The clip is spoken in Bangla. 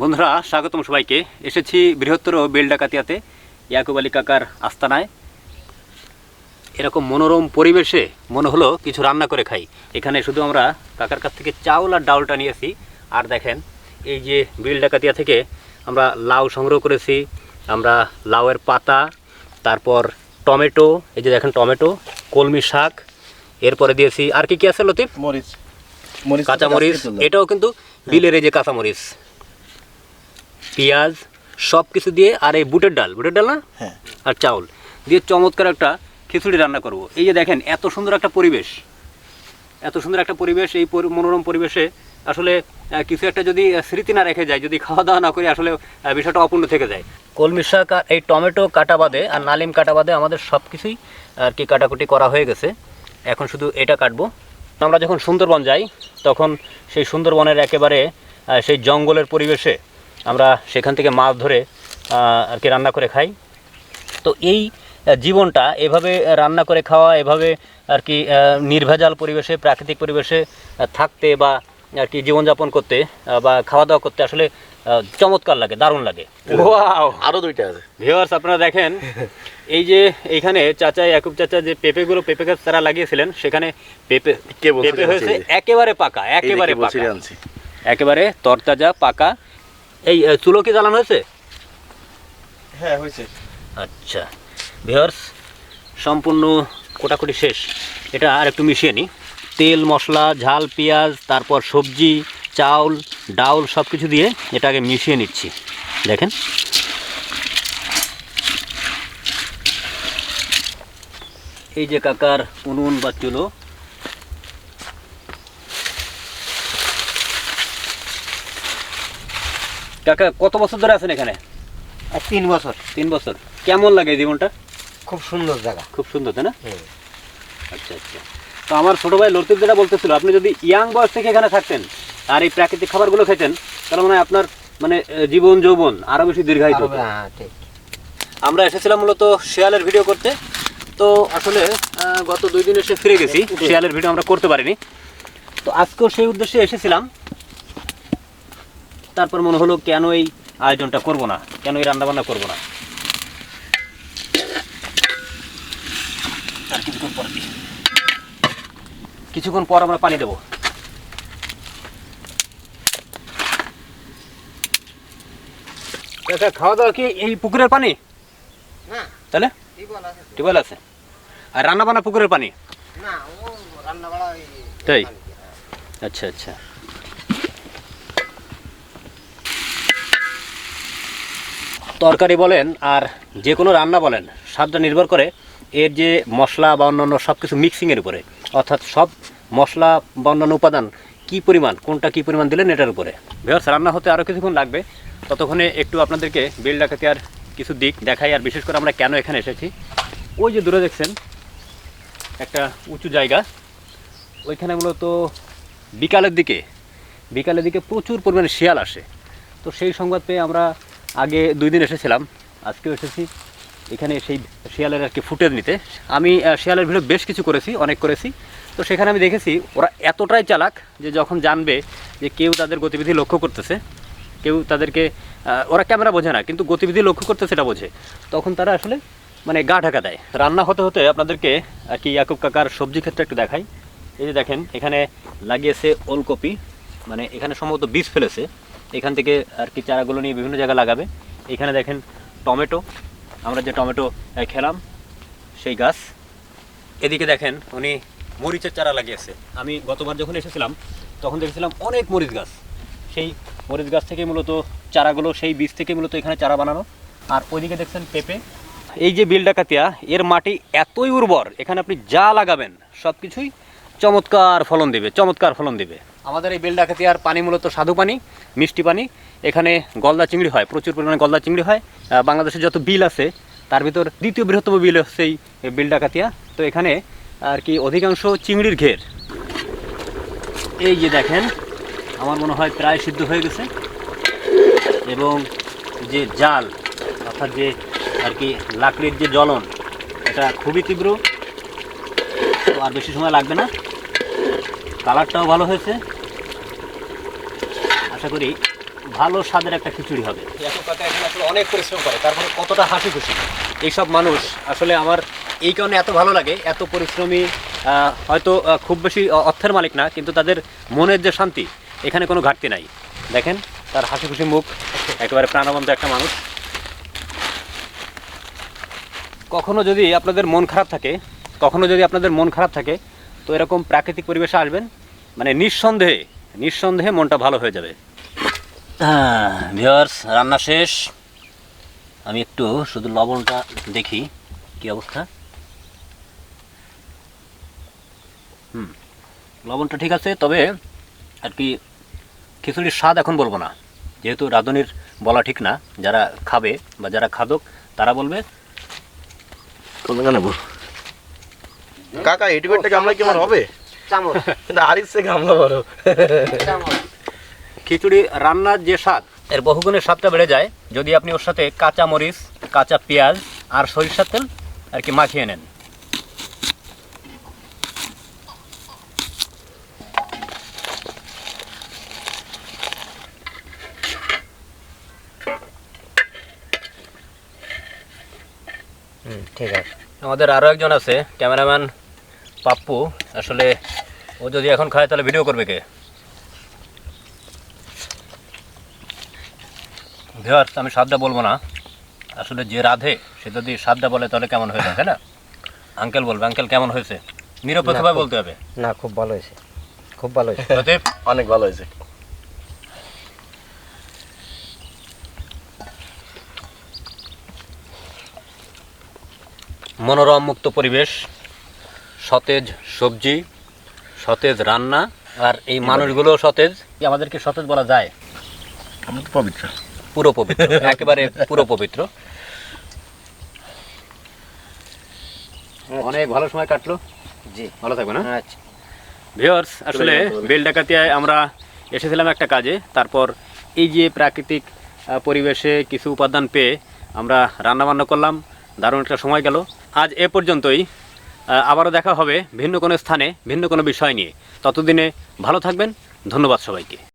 বন্ধুরা স্বাগতম সবাইকে। এসেছি বৃহত্তর বেলডাকাতিয়াতে ইয়াকুব আলী কাকার আস্তানায়। এরকম মনোরম পরিবেশে মনে হলো কিছু রান্না করে খাই। এখানে শুধু আমরা কাকার কাছ থেকে চাউল আর ডাউলটা নিয়েছি। আর দেখেন এই যে বেল ডাকাতিয়া থেকে আমরা লাউ সংগ্রহ করেছি আমরা লাউয়ের পাতা তারপর টমেটো এই যে দেখেন টমেটো কলমি শাক এরপরে দিয়েছি আর কি কি আছে লতিফ? মরিচ। মরিচ কাঁচামরিচ এটাও কিন্তু বিলের এই যে কাঁচামরিচ। পেঁয়াজ সব কিছু দিয়ে আর এই বুটের ডাল। বুটের ডাল না? হ্যাঁ। আর চাউল। দিয়ে চমৎকার একটা খিচুড়ি রান্না করব। এই যে দেখেন এত সুন্দর একটা পরিবেশ। এত সুন্দর একটা পরিবেশ এই মনোরম পরিবেশে আসলে কিছু একটা যদি স্মৃতি না রেখে যায় যদি খাওয়া দাওয়া না করি আসলে বিষয়টা অপূর্ণ থেকে যায়। কলমি শাক আর এই টমেটো কাটা বাদে আর নালিম কাটা বাদে আমাদের সব কিছুই আর কি কাটাকুটি করা হয়ে গেছে। এখন শুধু এটা কাটবো। আমরা যখন সুন্দরবন যাই তখন সেই সুন্দরবনের একেবারে সেই জঙ্গলের পরিবেশে আমরা সেখান থেকে মাছ ধরে আর কি রান্না করে খাই। তো এই জীবনটা এভাবে রান্না করে খাওয়া এভাবে আর কি নির্ভেজাল পরিবেশে প্রাকৃতিক পরিবেশে থাকতে বা আর কি জীবনযাপন করতে বা খাওয়া দাওয়া করতে আসলে চমৎকার লাগে দারুণ লাগে। ওয়াও আরও দুইটা আছে। ভিউয়ার্স আপনারা দেখেন এই যে এইখানে চাচা ইয়াকুব চাচা যে পেঁপেগুলো পেঁপে গাছ তারা লাগিয়েছিলেন সেখানে পেঁপে পেঁপে হয়েছে একেবারে পাকা একেবারে পাকা। একেবারে তরতাজা পাকা এই চুলো কি জ্বালানো হয়েছে? হ্যাঁ হয়েছে। আচ্ছা। ভিওর্স সম্পূর্ণ কোটাকুটি শেষ। এটা আর একটু মিশিয়ে নিই। তেল মশলা ঝাল পেঁয়াজ তারপর সবজি চাউল ডাউল সব কিছু দিয়ে এটা আগে মিশিয়ে নিচ্ছি। দেখেন। এই যে কাকার উনুন বা চুলো কাকা কত বছর ধরে আছেন এখানে? আর তিন বছর। তিন বছর। কেমন লাগে জীবনটা? খুব সুন্দর জায়গা। খুব সুন্দর তাই না? আচ্ছা আচ্ছা। তো আমার ছোট ভাই লতিফ যেটা বলতেছিল আপনি যদি ইয়াং বয়স থেকে এখানে থাকতেন আর এই প্রাকৃতিক খাবারগুলো খেতেন তাহলে মনে আপনার মানে জীবন যৌবন আরও বেশি দীর্ঘায়িত। হ্যাঁ ঠিক। আমরা এসেছিলাম মূলত শেয়ালের ভিডিও করতে। তো আসলে গত দুই দিন এসে ফিরে গেছি। শিয়ালের ভিডিও আমরা করতে পারিনি। তো আজকেও সেই উদ্দেশ্যে এসেছিলাম। তারপর মনে হলো কেন এই আয়োজনটা করব না? কেন এই রান্নাবান্না করব না? কিছুক্ষণ পর কিছুক্ষণ পর আমরা পানি দেবো। খাওয়া দাওয়া কি এই পুকুরের পানি? তাহলে? টিউবওয়েল আছে। আর রান্না বান্না পুকুরের পানি? তাই? আচ্ছা আচ্ছা। তরকারি বলেন আর যে কোনো রান্না বলেন, স্বাদটা নির্ভর করে এর যে মশলা বা অন্যান্য সব কিছু মিক্সিংয়ের উপরে। অর্থাৎ সব মশলা বা অন্যান্য উপাদান কী পরিমাণ, কোনটা কী পরিমাণ দিলেন এটার উপরে। বেহস রান্না হতে আরও কিছুক্ষণ লাগবে। ততক্ষণে একটু আপনাদেরকে বেল ডাকাতে আর কিছু দিক দেখাই, আর বিশেষ করে আমরা কেন এখানে এসেছি। ওই যে দূরে দেখছেন, একটা উঁচু জায়গা। ওইখানে মূলত বিকালের দিকে বিকালের দিকে প্রচুর পরিমাণে শিয়াল আসে। তো সেই সংবাদ পেয়ে আমরা আগে দুই দিন এসেছিলাম, আজকেও এসেছি। এখানে সেই শিয়ালের আর কি ফুটেজ নিতে। আমি শিয়ালের ভিডিও বেশ কিছু করেছি, অনেক করেছি। তো সেখানে আমি দেখেছি, ওরা এতটাই চালাক যে যখন জানবে যে কেউ তাদের গতিবিধি লক্ষ্য করতেছে, কেউ তাদেরকে ওরা ক্যামেরা বোঝে না, কিন্তু গতিবিধি লক্ষ্য করতে সেটা বোঝে। তখন তারা আসলে মানে গা ঢাকা দেয়। রান্না হতে হতে আপনাদেরকে আর কি ইয়াকুব কাকার সবজি ক্ষেত্রে একটু দেখাই। এই যে দেখেন, এখানে লাগিয়েছে ওলকপি মানে এখানে সম্ভবত বীজ ফেলেছে। এখান থেকে আর কি চারাগুলো নিয়ে বিভিন্ন জায়গায় লাগাবে। এখানে দেখেন টমেটো। আমরা যে টমেটো খেলাম, সেই গাছ। এদিকে দেখেন উনি মরিচের চারা লাগিয়েছে। আমি গতবার যখন এসেছিলাম, তখন দেখেছিলাম অনেক মরিচ গাছ। সেই মরিচ গাছ থেকে মূলত চারাগুলো, সেই বীজ থেকে মূলত এখানে চারা বানানো। আর ওইদিকে দেখছেন পেঁপে। এই যে বিল ডাকাতিয়া এর মাটি এতই উর্বর, এখানে আপনি যা লাগাবেন সব কিছুই চমৎকার ফলন দেবে চমৎকার ফলন দেবে। আমাদের এই বেল ডাকাতিয়ার পানি মূলত সাধু পানি মিষ্টি পানি। এখানে গলদা চিংড়ি হয় প্রচুর পরিমাণে গলদা চিংড়ি হয়। আহ, বাংলাদেশে যত বিল আছে তার ভিতর দ্বিতীয় বৃহত্তম বিল হচ্ছে এই বিল ডাকাতিয়া। তো এখানে আর কি অধিকাংশ চিংড়ির ঘের। এই যে দেখেন আমার মনে হয় প্রায় সিদ্ধ হয়ে গেছে। এবং যে জাল অর্থাৎ যে আর কি লাকড়ির যে জ্বলন এটা খুবই তীব্র। আর বেশি সময় লাগবে না। কালারটাও ভালো হয়েছে। আশা করি ভালো স্বাদের একটা খিচুড়ি হবে। অনেক পরিশ্রম করে, তারপরে কতটা হাসি খুশি। এইসব মানুষ আসলে আমার এই কারণে এত ভালো লাগে, এত পরিশ্রমী হয়তো খুব বেশি অর্থের মালিক না, কিন্তু তাদের মনের যে শান্তি, এখানে কোনো ঘাটতি নাই। দেখেন, তার হাসি খুশি মুখ, একেবারে প্রাণবন্ত একটা মানুষ। কখনো যদি আপনাদের মন খারাপ থাকে কখনো যদি আপনাদের মন খারাপ থাকে তো এরকম প্রাকৃতিক পরিবেশে আসবেন মানে নিঃসন্দেহে নিঃসন্দেহে মনটা ভালো হয়ে যাবে। ভিওর্স রান্না শেষ। আমি একটু শুধু লবণটা দেখি কি অবস্থা? হুম লবণটা ঠিক আছে তবে আর কি খিচুড়ির স্বাদ এখন বলব না। যেহেতু রাঁধুনির বলা ঠিক না যারা খাবে বা যারা খাদক তারা বলবে কাকা এটি করতে গামলা কেমন হবে? কিন্তু আরিস থেকে গামলা বড়। খিচুড়ি রান্নার যে স্বাদ এর বহুগুণের স্বাদটা বেড়ে যায় যদি আপনি ওর সাথে কাঁচা মরিচ কাঁচা পেঁয়াজ আর সরিষার তেল আর কি মাখিয়ে নেন। হুম ঠিক আছে। আমাদের আরও একজন আছে ক্যামেরাম্যান পাপ্পু আসলে ও যদি এখন খায় তাহলে ভিডিও করবে কে? ভিওয়ার্স আমি স্বাদটা বলব না। আসলে যে রাধে সে যদি স্বাদটা বলে তাহলে কেমন হয়ে যায় তাই না? আঙ্কেল বলবে আঙ্কেল কেমন হয়েছে? নিরপেক্ষভাবে বলতে হবে। না খুব ভালো হয়েছে। খুব ভালো হয়েছে। প্রদীপ? অনেক ভালো হয়েছে। মনোরম মুক্ত পরিবেশ। সতেজ সবজি সতেজ রান্না আর এই মানুষগুলো সতেজ? আমাদেরকে সতেজ বলা যায়? আমি তো পবিত্র। পুরো পবিত্র একেবারে পুরো পবিত্র। অনেক ভালো সময় কাটলো। জি। ভালো থাকবে না আচ্ছা। ভিওর্স আসলে চলে যাব। বেলডাকাতিয়ায় আমরা এসেছিলাম একটা কাজে। তারপর এই যে প্রাকৃতিক আহ, পরিবেশে কিছু উপাদান পেয়ে আমরা রান্না বান্না করলাম। দারুণ একটা সময় গেল। আজ এ পর্যন্তই। আবারও দেখা হবে ভিন্ন কোনো স্থানে, ভিন্ন কোনো বিষয় নিয়ে। ততদিনে ভালো থাকবেন, ধন্যবাদ সবাইকে।